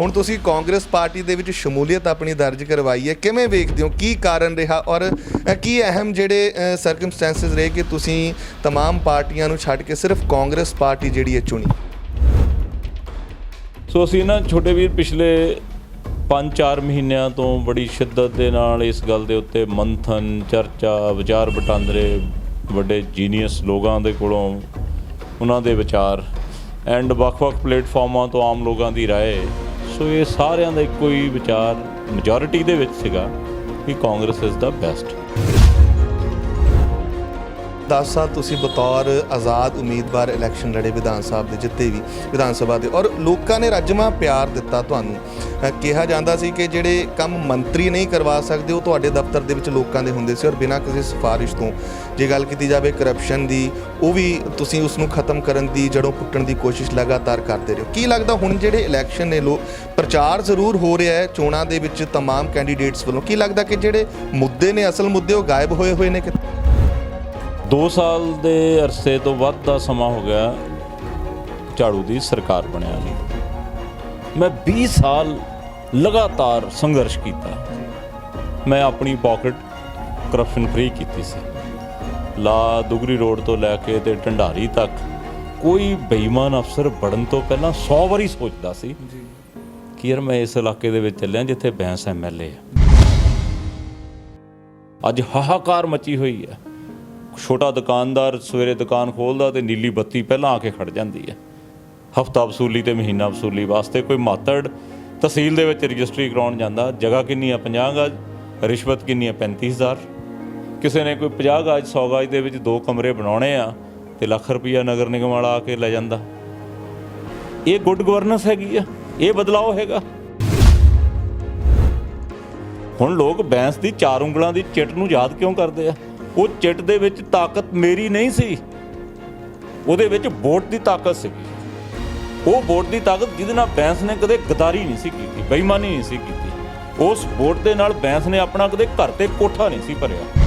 ਹੁਣ ਤੁਸੀਂ ਕਾਂਗਰਸ ਪਾਰਟੀ ਦੇ ਵਿੱਚ ਸ਼ਮੂਲੀਅਤ ਆਪਣੀ ਦਰਜ ਕਰਵਾਈ ਹੈ। ਕਿਵੇਂ ਵੇਖਦੇ ਹੋ? ਕੀ ਕਾਰਨ ਰਿਹਾ? ਔਰ ਕੀ ਅਹਿਮ ਜਿਹੜੇ ਸਰਕਮਸਟੈਂਸਸ ਰਹੇ ਕਿ ਤੁਸੀਂ तमाम ਪਾਰਟੀਆਂ ਨੂੰ ਛੱਡ ਕੇ ਸਿਰਫ ਕਾਂਗਰਸ ਪਾਰਟੀ ਜਿਹੜੀ ਹੈ ਚੁਣੀ? ਸੋ ਅਸੀਂ ਨਾ ਛੋਟੇ ਵੀਰ, ਪਿਛਲੇ 5-4 ਮਹੀਨਿਆਂ ਤੋਂ ਬੜੀ ਸ਼ਿੱਦਤ ਦੇ ਨਾਲ ਇਸ ਗੱਲ ਦੇ ਉੱਤੇ ਮੰਥਨ, ਚਰਚਾ, ਵਿਚਾਰ ਵਟਾਂਦਰੇ, ਵੱਡੇ ਜੀਨੀਅਸ ਲੋਕਾਂ ਦੇ ਕੋਲੋਂ ਉਹਨਾਂ ਦੇ ਵਿਚਾਰ ਐਂਡ ਵੱਖ-ਵੱਖ ਪਲੇਟਫਾਰਮਾਂ ਤੋਂ ਆਮ ਲੋਕਾਂ ਦੀ ਰਾਏ ਸੋ ਇਹ ਸਾਰਿਆਂ ਦਾ ਇੱਕੋ ਹੀ ਵਿਚਾਰ ਮੈਜੋਰਿਟੀ ਦੇ ਵਿੱਚ ਸੀਗਾ ਕਿ Congress is the best 10 ਸਾਲ ਤੁਸੀਂ ਬਤੌਰ ਆਜ਼ਾਦ ਉਮੀਦਵਾਰ ਇਲੈਕਸ਼ਨ ਲੜੇ ਵਿਧਾਨ ਸਾਹਿਬ ਦੇ ਜਿੱਤੇ ਵੀ ਵਿਧਾਨ ਸਭਾ ਦੇ ਔਰ ਲੋਕਾਂ ਨੇ ਰੱਜਮਾ ਪਿਆਰ ਦਿੱਤਾ ਤੁਹਾਨੂੰ ਅ, ਕਿਹਾ ਜਾਂਦਾ ਸੀ ਕਿ ਜਿਹੜੇ ਕੰਮ ਮੰਤਰੀ ਨਹੀਂ ਕਰਵਾ ਸਕਦੇ ਉਹ ਤੁਹਾਡੇ ਦਫ਼ਤਰ ਦੇ ਵਿੱਚ ਲੋਕਾਂ ਦੇ ਹੁੰਦੇ ਸੀ ਔਰ ਬਿਨਾਂ ਕਿਸੇ ਸਿਫਾਰਿਸ਼ ਤੋਂ ਜੇ ਗੱਲ ਕੀਤੀ ਜਾਵੇ ਕਰਪਸ਼ਨ ਦੀ ਉਹ ਵੀ ਤੁਸੀਂ ਉਸ ਨੂੰ ਖਤਮ ਕਰਨ ਦੀ ਜੜੋਂ ਪੁੱਟਣ ਦੀ ਕੋਸ਼ਿਸ਼ ਲਗਾਤਾਰ ਕਰਦੇ ਰਹੇ ਹੋ ਕੀ ਲੱਗਦਾ ਹੁਣ ਜਿਹੜੇ ਇਲੈਕਸ਼ਨ ਨੇ ਲੋ ਪ੍ਰਚਾਰ ਜ਼ਰੂਰ ਹੋ ਰਿਹਾ ਹੈ ਚੋਣਾਂ ਦੇ ਵਿੱਚ तमाम ਕੈਂਡੀਡੇਟਸ ਵੱਲੋਂ ਕੀ ਲੱਗਦਾ ਕਿ ਜਿਹੜੇ ਮੁੱਦੇ ਨੇ ਅਸਲ ਮੁੱਦੇ ਉਹ ਗਾਇਬ ਹੋਏ ਹੋਏ ਨੇ ਕਿ 2 ਸਾਲ ਦੇ ਅਰਸੇ ਤੋਂ ਵੱਧ ਦਾ ਸਮਾਂ ਹੋ ਗਿਆ ਝਾੜੂ ਦੀ ਸਰਕਾਰ ਬਣਿਆ ਨਹੀਂ ਮੈਂ 20 ਸਾਲ ਲਗਾਤਾਰ ਸੰਘਰਸ਼ ਕੀਤਾ। ਮੈਂ ਆਪਣੀ ਪਾਕਟ ਕਰਪਸ਼ਨ ਫ੍ਰੀ ਕੀਤੀ ਸੀ। ਲਾ ਦੁਗਰੀ ਰੋਡ ਤੋਂ ਲੈ ਕੇ ਤੇ ਢੰਡਾਰੀ ਤੱਕ ਕੋਈ ਬੇਈਮਾਨ ਅਫਸਰ ਬੜਨ ਤੋਂ ਪਹਿਲਾਂ 100 ਵਾਰੀ ਸੋਚਦਾ ਸੀ ਕਿ ਯਾਰ ਮੈਂ ਇਸ ਇਲਾਕੇ ਦੇ ਵਿੱਚ ਚੱਲਿਆ ਜਿੱਥੇ ਬੈਂਸ ਐਮਐਲਏ ਆ। ਅੱਜ ਹਾਹਾਕਾਰ ਮਚੀ ਹੋਈ ਹੈ। ਛੋਟਾ ਦੁਕਾਨਦਾਰ ਸਵੇਰੇ ਦੁਕਾਨ ਖੋਲਦਾ ਤੇ ਨੀਲੀ ਬੱਤੀ ਪਹਿਲਾਂ ਆ ਕੇ ਖੜ ਜਾਂਦੀ ਹੈ। ਹਫਤਾ ਵਸੂਲੀ ਤੇ ਮਹੀਨਾ ਵਸੂਲੀ ਵਾਸਤੇ ਕੋਈ ਮਾਤੜ ਤਹਿਸੀਲ ਦੇ ਵਿੱਚ ਰਜਿਸਟਰੀ ਕਰਾਉਣ ਜਾਂਦਾ। ਜਗ੍ਹਾ ਕਿੰਨੀ ਆ 50 ਗਜ। ਰਿਸ਼ਵਤ ਕਿੰਨੀ ਹੈ? 35000 ਕਿਸੇ ਨੇ ਕੋਈ 50 ਗਜ 100 ਗਜ ਦੇ ਵਿੱਚ ਦੋ ਕਮਰੇ ਬਣਾਉਣੇ ਆ ਤੇ ਲੱਖ ਰੁਪਈਆ ਨਗਰ ਨਿਗਮ ਵਾਲਾ ਆ ਕੇ ਲੈ ਜਾਂਦਾ। ਇਹ ਗੁੱਡ ਗਵਰਨੈਂਸ ਹੈਗੀ ਆ। ਇਹ ਬਦਲਾਅ ਹੈਗਾ। ਹੁਣ ਲੋਕ ਬੈਂਸ ਦੀ ਚਾਰ ਉਂਗਲਾਂ ਦੀ ਚਿੱਟ ਨੂੰ ਯਾਦ ਕਿਉਂ ਕਰਦੇ ਆ? ਉਹ ਚਿੱਟ ਦੇ ਵਿੱਚ ਤਾਕਤ ਮੇਰੀ ਨਹੀਂ ਸੀ। ਉਹਦੇ ਵਿੱਚ ਵੋਟ ਦੀ ਤਾਕਤ ਸੀਗੀ। ਉਹ ਵੋਟ ਦੀ ਤਾਕਤ ਜਿਹਦੇ ਨਾਲ ਬੈਂਸ ਨੇ ਕਦੇ ਗਦਾਰੀ ਨਹੀਂ ਸੀ ਕੀਤੀ, ਬੇਈਮਾਨੀ ਨਹੀਂ ਸੀ ਕੀਤੀ। ਉਸ ਵੋਟ ਦੇ ਨਾਲ ਬੈਂਸ ਨੇ ਆਪਣਾ ਕਦੇ ਘਰ ਤੇ ਕੋਠਾ ਨਹੀਂ ਸੀ ਭਰਿਆ।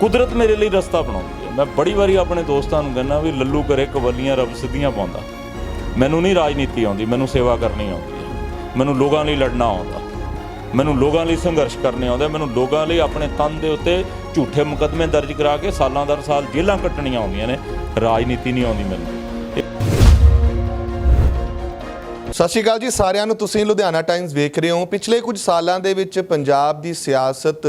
ਕੁਦਰਤ ਮੇਰੇ ਲਈ ਰਸਤਾ ਬਣਾਉਂਦੀ ਹੈ। ਮੈਂ ਬੜੀ ਵਾਰੀ ਆਪਣੇ ਦੋਸਤਾਂ ਨੂੰ ਕਹਿੰਦਾ ਵੀ ਲੱਲੂ ਕਰੇ ਕਵਲੀਆਂ ਰੱਬ ਸਿੱਧੀਆਂ ਪਾਉਂਦਾ। ਮੈਨੂੰ ਨਹੀਂ ਰਾਜਨੀਤੀ ਆਉਂਦੀ, ਮੈਨੂੰ ਸੇਵਾ ਕਰਨੀ ਆਉਂਦੀ ਹੈ। ਮੈਨੂੰ ਲੋਕਾਂ ਲਈ ਲੜਨਾ ਆਉਂਦਾ। ਮੈਨੂੰ ਲੋਕਾਂ ਲਈ ਸੰਘਰਸ਼ ਕਰਨੇ ਆਉਂਦੇ ਮੈਨੂੰ ਲੋਕਾਂ ਲਈ ਆਪਣੇ ਤਨ ਦੇ ਉੱਤੇ ਝੂਠੇ ਮੁਕੱਦਮੇ ਦਰਜ ਕਰਾ ਕੇ ਸਾਲਾਂ ਦਰ ਸਾਲ ਜੇਲ੍ਹਾਂ ਕੱਟਣੀਆਂ ਆਉਂਦੀਆਂ ਨੇ, ਰਾਜਨੀਤੀ ਨਹੀਂ ਆਉਂਦੀ ਮੈਨੂੰ। ਸਤਿ ਸ਼੍ਰੀ ਅਕਾਲ ਜੀ, ਸਾਰਿਆਂ ਨੂੰ ਤੁਸੀਂ ਲੁਧਿਆਣਾ ਟਾਈਮਸ ਵੇਖ ਰਹੇ ਹੋ। ਪਿਛਲੇ ਕੁਝ ਸਾਲਾਂ ਦੇ ਵਿੱਚ ਪੰਜਾਬ ਦੀ ਸਿਆਸਤ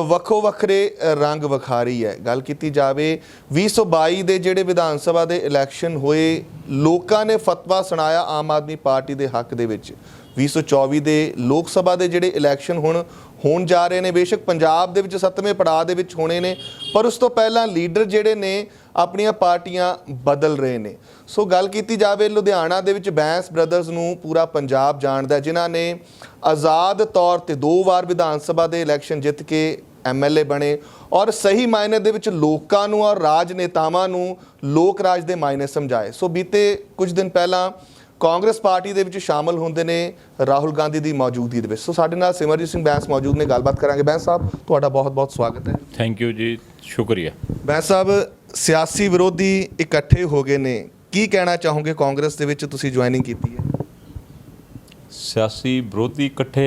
ਵੱਖੋ ਵੱਖਰੇ ਰੰਗ ਵਿਖਾ ਰਹੀ ਹੈ। ਗੱਲ ਕੀਤੀ ਜਾਵੇ 2022 ਦੇ ਜਿਹੜੇ ਵਿਧਾਨ ਸਭਾ ਦੇ ਇਲੈਕਸ਼ਨ ਹੋਏ, ਲੋਕਾਂ ਨੇ ਫਤਵਾ ਸੁਣਾਇਆ ਆਮ ਆਦਮੀ ਪਾਰਟੀ ਦੇ ਹੱਕ ਦੇ ਵਿੱਚ। 2024 ਦੇ ਲੋਕ ਸਭਾ ਦੇ ਜਿਹੜੇ ਇਲੈਕਸ਼ਨ ਹੁਣ, ਹੋਣ ਜਾ ਰਹੇ ਨੇ, ਬੇਸ਼ੱਕ ਪੰਜਾਬ ਦੇ ਵਿੱਚ ਸੱਤਵੇਂ ਪੜਾਅ ਦੇ ਵਿੱਚ ਹੋਣੇ ਨੇ, ਪਰ ਉਸ ਤੋਂ ਪਹਿਲਾਂ ਲੀਡਰ ਜਿਹੜੇ ਨੇ ਆਪਣੀਆਂ ਪਾਰਟੀਆਂ ਬਦਲ ਰਹੇ ਨੇ। ਸੋ ਗੱਲ ਕੀਤੀ ਜਾਵੇ ਲੁਧਿਆਣਾ ਦੇ ਵਿੱਚ ਬੈਂਸ ਬ੍ਰਦਰਜ਼ ਨੂੰ ਪੂਰਾ ਪੰਜਾਬ ਜਾਣਦਾ ਜਿਨ੍ਹਾਂ ਨੇ ਆਜ਼ਾਦ ਤੌਰ ਤੇ ਦੋ ਵਾਰ ਵਿਧਾਨ ਸਭਾ ਦੇ ਇਲੈਕਸ਼ਨ ਜਿੱਤ ਕੇ ਐਮਐਲਏ ਬਣੇ ਔਰ ਸਹੀ ਮਾਇਨੇ ਦੇ ਵਿੱਚ ਲੋਕਾਂ ਨੂੰ ਔਰ ਰਾਜਨੇਤਾਵਾਂ ਨੂੰ ਲੋਕ ਰਾਜ ਦੇ ਮਾਇਨੇ ਸਮਝਾਏ। ਸੋ ਬੀਤੇ ਕੁਝ ਦਿਨ ਪਹਿਲਾਂ ਕਾਂਗਰਸ ਪਾਰਟੀ ਦੇ ਵਿੱਚ ਸ਼ਾਮਲ ਹੁੰਦੇ ਨੇ ਰਾਹੁਲ ਗਾਂਧੀ ਦੀ ਮੌਜੂਦਗੀ ਦੇ ਵਿੱਚ। ਸੋ ਸਾਡੇ ਨਾਲ ਸਿਮਰਜੀਤ ਸਿੰਘ ਬੈਂਸ ਮੌਜੂਦ ਨੇ ਗੱਲਬਾਤ ਕਰਾਂਗੇ। ਬੈਂਸ ਸਾਹਿਬ ਤੁਹਾਡਾ ਬਹੁਤ-ਬਹੁਤ ਸਵਾਗਤ ਹੈ। ਥੈਂਕ ਯੂ ਜੀ ਸ਼ੁਕਰੀਆ। ਬੈਂਸ ਸਾਹਿਬ ਸਿਆਸੀ ਵਿਰੋਧੀ ਇਕੱਠੇ ਹੋ ਗਏ ਨੇ ਕੀ ਕਹਿਣਾ ਚਾਹੋਗੇ ਕਾਂਗਰਸ ਦੇ ਵਿੱਚ ਤੁਸੀਂ ਜੁਆਇਨਿੰਗ ਕੀਤੀ ਹੈ ਸਿਆਸੀ ਵਿਰੋਧੀ ਇਕੱਠੇ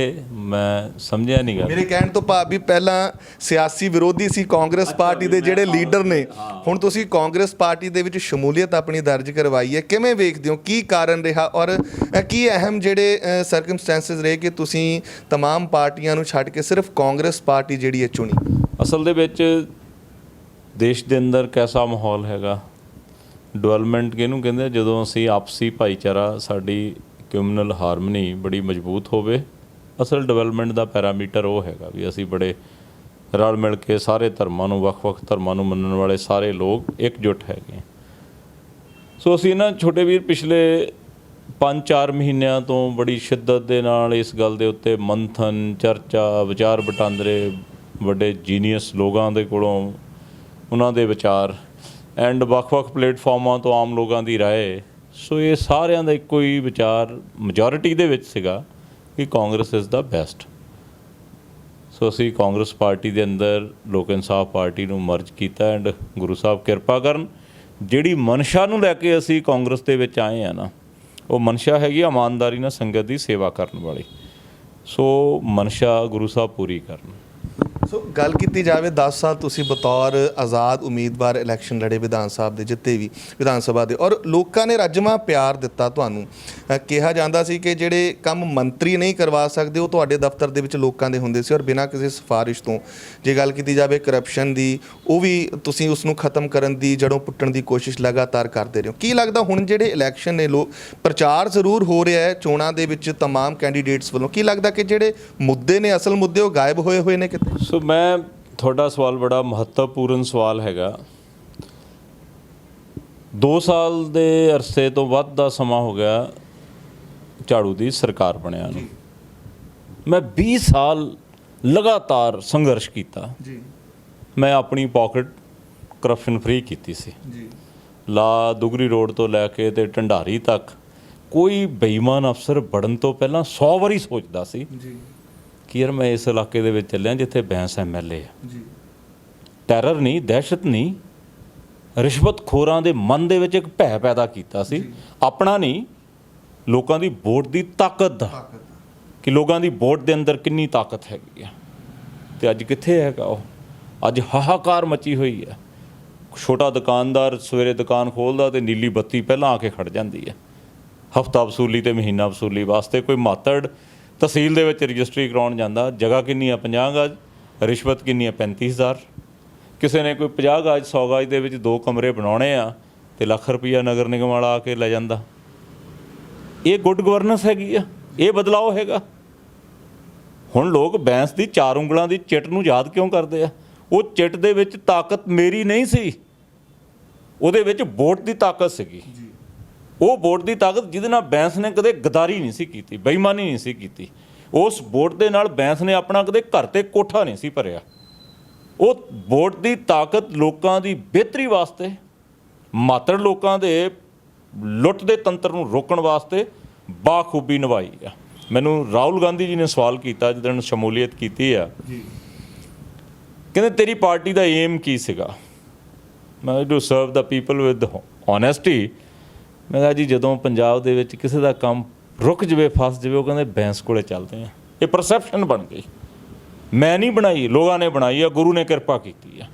ਮੈਂ ਸਮਝਿਆ ਨਹੀਂ ਗੱਲ ਮੇਰੇ ਕਹਿਣ ਤੋਂ ਭਾਵ ਵੀ ਪਹਿਲਾਂ ਸਿਆਸੀ ਵਿਰੋਧੀ ਸੀ ਕਾਂਗਰਸ ਪਾਰਟੀ ਦੇ ਜਿਹੜੇ ਲੀਡਰ ਨੇ ਹੁਣ ਤੁਸੀਂ ਕਾਂਗਰਸ ਪਾਰਟੀ ਦੇ ਵਿੱਚ ਸ਼ਮੂਲੀਅਤ ਆਪਣੀ ਦਰਜ ਕਰਵਾਈ ਹੈ ਕਿਵੇਂ ਵੇਖਦੇ ਹੋ ਕੀ ਕਾਰਨ ਰਿਹਾ ਔਰ ਅ, ਕੀ ਅਹਿਮ ਜਿਹੜੇ ਸਰਕਮਸਟੈਂਸਸ ਰਹੇ ਕਿ ਤੁਸੀਂ तमाम ਪਾਰਟੀਆਂ ਨੂੰ ਛੱਡ ਕੇ ਸਿਰਫ ਕਾਂਗਰਸ ਪਾਰਟੀ ਜਿਹੜੀ ਹੈ ਚੁਣੀ ਅਸਲ ਦੇ ਵਿੱਚ ਦੇਸ਼ ਦੇ ਅੰਦਰ ਕੈਸਾ ਮਾਹੌਲ ਹੈਗਾ? ਡਿਵੈਲਪਮੈਂਟ ਕਿਹਨੂੰ ਕਹਿੰਦੇ ਜਦੋਂ ਅਸੀਂ ਆਪਸੀ ਭਾਈਚਾਰਾ, ਸਾਡੀ ਕਮਿਊਨਲ ਹਾਰਮਨੀ ਬੜੀ ਮਜ਼ਬੂਤ ਹੋਵੇ, ਅਸਲ ਡਿਵੈਲਪਮੈਂਟ ਦਾ ਪੈਰਾਮੀਟਰ ਉਹ ਹੈਗਾ ਵੀ ਅਸੀਂ ਬੜੇ ਰਲ ਮਿਲ ਕੇ ਸਾਰੇ ਧਰਮਾਂ ਨੂੰ, ਵੱਖ-ਵੱਖ ਧਰਮਾਂ ਨੂੰ ਮੰਨਣ ਵਾਲੇ ਸਾਰੇ ਲੋਕ ਇਕਜੁੱਟ ਹੈਗੇ ਸੋ ਅਸੀਂ ਨਾ ਛੋਟੇ ਵੀਰ, ਪਿਛਲੇ 5-4 ਮਹੀਨਿਆਂ ਤੋਂ ਬੜੀ ਸ਼ਿੱਦਤ ਦੇ ਨਾਲ ਇਸ ਗੱਲ ਦੇ ਉੱਤੇ ਮੰਥਨ, ਚਰਚਾ, ਵਿਚਾਰ ਵਟਾਂਦਰੇ ਵੱਡੇ ਜੀਨੀਅਸ ਲੋਕਾਂ ਦੇ ਕੋਲੋਂ ਉਹਨਾਂ ਦੇ ਵਿਚਾਰ ਐਂਡ ਵੱਖ-ਵੱਖ ਪਲੇਟਫਾਰਮਾਂ ਤੋਂ ਆਮ ਲੋਕਾਂ ਦੀ رائے ਸੋ ਇਹ ਸਾਰਿਆਂ ਦਾ ਇੱਕੋ ਹੀ ਵਿਚਾਰ ਮੈਜੋਰਿਟੀ ਦੇ ਵਿੱਚ ਸੀਗਾ ਕਿ Congress is the best so ਅਸੀਂ ਕਾਂਗਰਸ ਪਾਰਟੀ ਦੇ ਅੰਦਰ ਲੋਕ ਇਨਸਾਫ ਪਾਰਟੀ ਨੂੰ ਮਰਜ ਕੀਤਾ ਐਂਡ ਗੁਰੂ ਸਾਹਿਬ ਕਿਰਪਾ ਕਰਨ ਜਿਹੜੀ ਮਨਸ਼ਾ ਨੂੰ ਲੈ ਕੇ ਅਸੀਂ ਕਾਂਗਰਸ ਦੇ ਵਿੱਚ ਆਏ ਆ ਨਾ ਉਹ ਮਨਸ਼ਾ ਹੈਗੀ ਆ ਇਮਾਨਦਾਰੀ ਨਾਲ ਸੰਗਤ ਦੀ ਸੇਵਾ ਕਰਨ ਵਾਲੀ ਸੋ ਮਨਸ਼ਾ ਗੁਰੂ ਸਾਹਿਬ ਪੂਰੀ ਕਰਨ ਸੋ ਗੱਲ ਕੀਤੀ ਜਾਵੇ 10 ਸਾਲ ਤੁਸੀਂ ਬਤੌਰ ਆਜ਼ਾਦ ਉਮੀਦਵਾਰ ਇਲੈਕਸ਼ਨ ਲੜੇ ਵਿਧਾਨ ਸਾਹਿਬ ਦੇ ਜਿੱਤੇ ਵੀ ਵਿਧਾਨ ਸਭਾ ਦੇ ਔਰ ਲੋਕਾਂ ਨੇ ਰੱਜਮਾ ਪਿਆਰ ਦਿੱਤਾ ਤੁਹਾਨੂੰ ਅ, ਕਿਹਾ ਜਾਂਦਾ ਸੀ ਕਿ ਜਿਹੜੇ ਕੰਮ ਮੰਤਰੀ ਨਹੀਂ ਕਰਵਾ ਸਕਦੇ ਉਹ ਤੁਹਾਡੇ ਦਫ਼ਤਰ ਦੇ ਵਿੱਚ ਲੋਕਾਂ ਦੇ ਹੁੰਦੇ ਸੀ ਔਰ ਬਿਨਾਂ ਕਿਸੇ ਸਿਫਾਰਿਸ਼ ਤੋਂ ਜੇ ਗੱਲ ਕੀਤੀ ਜਾਵੇ ਕਰਪਸ਼ਨ ਦੀ ਉਹ ਵੀ ਤੁਸੀਂ ਉਸ ਨੂੰ ਖਤਮ ਕਰਨ ਦੀ ਜੜੋਂ ਪੁੱਟਣ ਦੀ ਕੋਸ਼ਿਸ਼ ਲਗਾਤਾਰ ਕਰਦੇ ਰਹੇ ਹੋ ਕੀ ਲੱਗਦਾ ਹੁਣ ਜਿਹੜੇ ਇਲੈਕਸ਼ਨ ਨੇ ਲੋਕ ਪ੍ਰਚਾਰ ਜ਼ਰੂਰ ਹੋ ਰਿਹਾ ਹੈ ਚੋਣਾਂ ਦੇ ਵਿੱਚ तमाम ਕੈਂਡੀਡੇਟਸ ਵੱਲੋਂ ਕੀ ਲੱਗਦਾ ਕਿ ਜਿਹੜੇ ਮੁੱਦੇ ਨੇ ਅਸਲ ਮੁੱਦੇ ਉਹ ਗਾਇਬ ਹੋਏ ਹੋਏ ਨੇ ਕਿਤੇ ਸੋ ਮੈਂ ਤੁਹਾਡਾ ਸਵਾਲ ਬੜਾ ਮਹੱਤਵਪੂਰਨ ਸਵਾਲ ਹੈਗਾ। 2 ਸਾਲ ਦੇ ਅਰਸੇ ਤੋਂ ਵੱਧ ਦਾ ਸਮਾਂ ਹੋ ਗਿਆ ਝਾੜੂ ਦੀ ਸਰਕਾਰ ਬਣਿਆ ਨੂੰ। ਮੈਂ 20 ਸਾਲ ਲਗਾਤਾਰ ਸੰਘਰਸ਼ ਕੀਤਾ। ਜੀ। ਮੈਂ ਆਪਣੀ ਪਾਕਟ ਕਰਪਸ਼ਨ ਫ੍ਰੀ ਕੀਤੀ ਸੀ। ਜੀ। ਲਾ ਦੁਗਰੀ ਰੋਡ ਤੋਂ ਲੈ ਕੇ ਤੇ ਢੰਡਾਰੀ ਤੱਕ ਕੋਈ ਬੇਈਮਾਨ ਅਫਸਰ ਬੜਨ ਤੋਂ ਪਹਿਲਾਂ 100 ਵਾਰੀ ਸੋਚਦਾ ਸੀ। ਜੀ। ਕਿ ਯਾਰ ਮੈਂ ਇਸ ਇਲਾਕੇ ਦੇ ਵਿੱਚ ਚੱਲਿਆ ਜਿੱਥੇ ਬੈਂਸ ਐਮਐਲਏ ਆ। ਜੀ। ਟੈਰਰ ਨਹੀਂ ਦਹਿਸ਼ਤ ਨਹੀਂ ਰਿਸ਼ਵਤਖੋਰਾਂ ਦੇ ਮਨ ਦੇ ਵਿੱਚ ਇੱਕ ਭੈ ਪੈਦਾ ਕੀਤਾ ਸੀ। ਆਪਣਾ ਨਹੀਂ ਲੋਕਾਂ ਦੀ ਵੋਟ ਦੀ ਤਾਕਤ ਦਾ। ਕਿ ਲੋਕਾਂ ਦੀ ਵੋਟ ਦੇ ਅੰਦਰ ਕਿੰਨੀ ਤਾਕਤ ਹੈਗੀ ਆ। ਤੇ ਅੱਜ ਕਿੱਥੇ ਹੈਗਾ ਉਹ? ਅੱਜ ਹਾਹਾਕਾਰ ਮਚੀ ਹੋਈ ਹੈ ਛੋਟਾ ਦੁਕਾਨਦਾਰ ਸਵੇਰੇ ਦੁਕਾਨ ਖੋਲਦਾ ਤੇ ਨੀਲੀ ਬੱਤੀ ਪਹਿਲਾਂ ਆ ਕੇ ਖੜ ਜਾਂਦੀ ਹੈ ਹਫਤਾ ਵਸੂਲੀ ਤੇ ਮਹੀਨਾ ਵਸੂਲੀ ਵਾਸਤੇ ਕੋਈ ਮਾਤੜ ਤਹਿਸੀਲ ਦੇ ਵਿੱਚ ਰਜਿਸਟਰੀ ਕਰਾਉਣ ਜਾਂਦਾ, ਜਗ੍ਹਾ ਕਿੰਨੀ ਆ? 50 ਗਜ, ਰਿਸ਼ਵਤ ਕਿੰਨੀ ਆ? 35000 ਕਿਸੇ ਨੇ ਕੋਈ 50 ਗਜ 100 ਗਜ ਦੇ ਵਿੱਚ ਦੋ ਕਮਰੇ ਬਣਾਉਣੇ ਆ ਤੇ ਲੱਖ ਰੁਪਈਆ ਨਗਰ ਨਿਗਮ ਵਾਲਾ ਆ ਕੇ ਲੈ ਜਾਂਦਾ। ਇਹ ਗੁੱਡ ਗਵਰਨੈਂਸ ਹੈਗੀ ਆ। ਇਹ ਬਦਲਾਅ ਹੈਗਾ। ਹੁਣ ਲੋਕ ਬੈਂਸ ਦੀ ਚਾਰ ਉਂਗਲਾਂ ਦੀ ਚਿੱਟ ਨੂੰ ਯਾਦ ਕਿਉਂ ਕਰਦੇ ਆ? ਉਹ ਚਿੱਟ ਦੇ ਵਿੱਚ ਤਾਕਤ ਮੇਰੀ ਨਹੀਂ ਸੀ। ਉਹਦੇ ਵਿੱਚ ਵੋਟ ਦੀ ਤਾਕਤ ਸੀਗੀ। ਉਹ ਵੋਟ ਦੀ ਤਾਕਤ ਜਿਹਦੇ ਨਾਲ ਬੈਂਸ ਨੇ ਕਦੇ ਗਦਾਰੀ ਨਹੀਂ ਸੀ ਕੀਤੀ ਬੇਈਮਾਨੀ ਨਹੀਂ ਸੀ ਕੀਤੀ। ਉਸ ਵੋਟ ਦੇ ਨਾਲ ਬੈਂਸ ਨੇ ਆਪਣਾ ਕਦੇ ਘਰ ਤੇ ਕੋਠਾ ਨਹੀਂ ਸੀ ਭਰਿਆ। ਉਹ ਵੋਟ ਦੀ ਤਾਕਤ ਲੋਕਾਂ ਦੀ ਬਿਹਤਰੀ ਵਾਸਤੇ ਮਾਤੜ ਲੋਕਾਂ ਦੇ ਲੁੱਟ ਦੇ ਤੰਤਰ ਨੂੰ ਰੋਕਣ ਵਾਸਤੇ ਬਾਖੂਬੀ ਨਿਭਾਈ ਆ। ਮੈਨੂੰ ਰਾਹੁਲ ਗਾਂਧੀ ਜੀ ਨੇ ਸਵਾਲ ਕੀਤਾ ਜਦੋਂ ਸ਼ਮੂਲੀਅਤ ਕੀਤੀ ਆ। ਜੀ। ਕਹਿੰਦੇ ਤੇਰੀ ਪਾਰਟੀ ਦਾ ਏਮ ਕੀ ਸੀਗਾ? ਮੈਂ to serve the people with honesty ਮੈਂ ਕਿਹਾ ਜੀ, ਜਦੋਂ ਪੰਜਾਬ ਦੇ ਵਿੱਚ ਕਿਸੇ ਦਾ ਕੰਮ ਰੁਕ ਜਵੇ, ਫਸ ਜਵੇ, ਉਹ ਕਹਿੰਦੇ ਬੈਂਸ ਕੋਲੇ ਚੱਲਦੇ ਆ। ਇਹ ਪਰਸੈਪਸ਼ਨ ਬਣ ਗਈ। ਮੈਂ ਨਹੀਂ ਬਣਾਈ, ਲੋਕਾਂ ਨੇ ਬਣਾਈ ਆ, ਗੁਰੂ ਨੇ ਕਿਰਪਾ ਕੀਤੀ ਆ।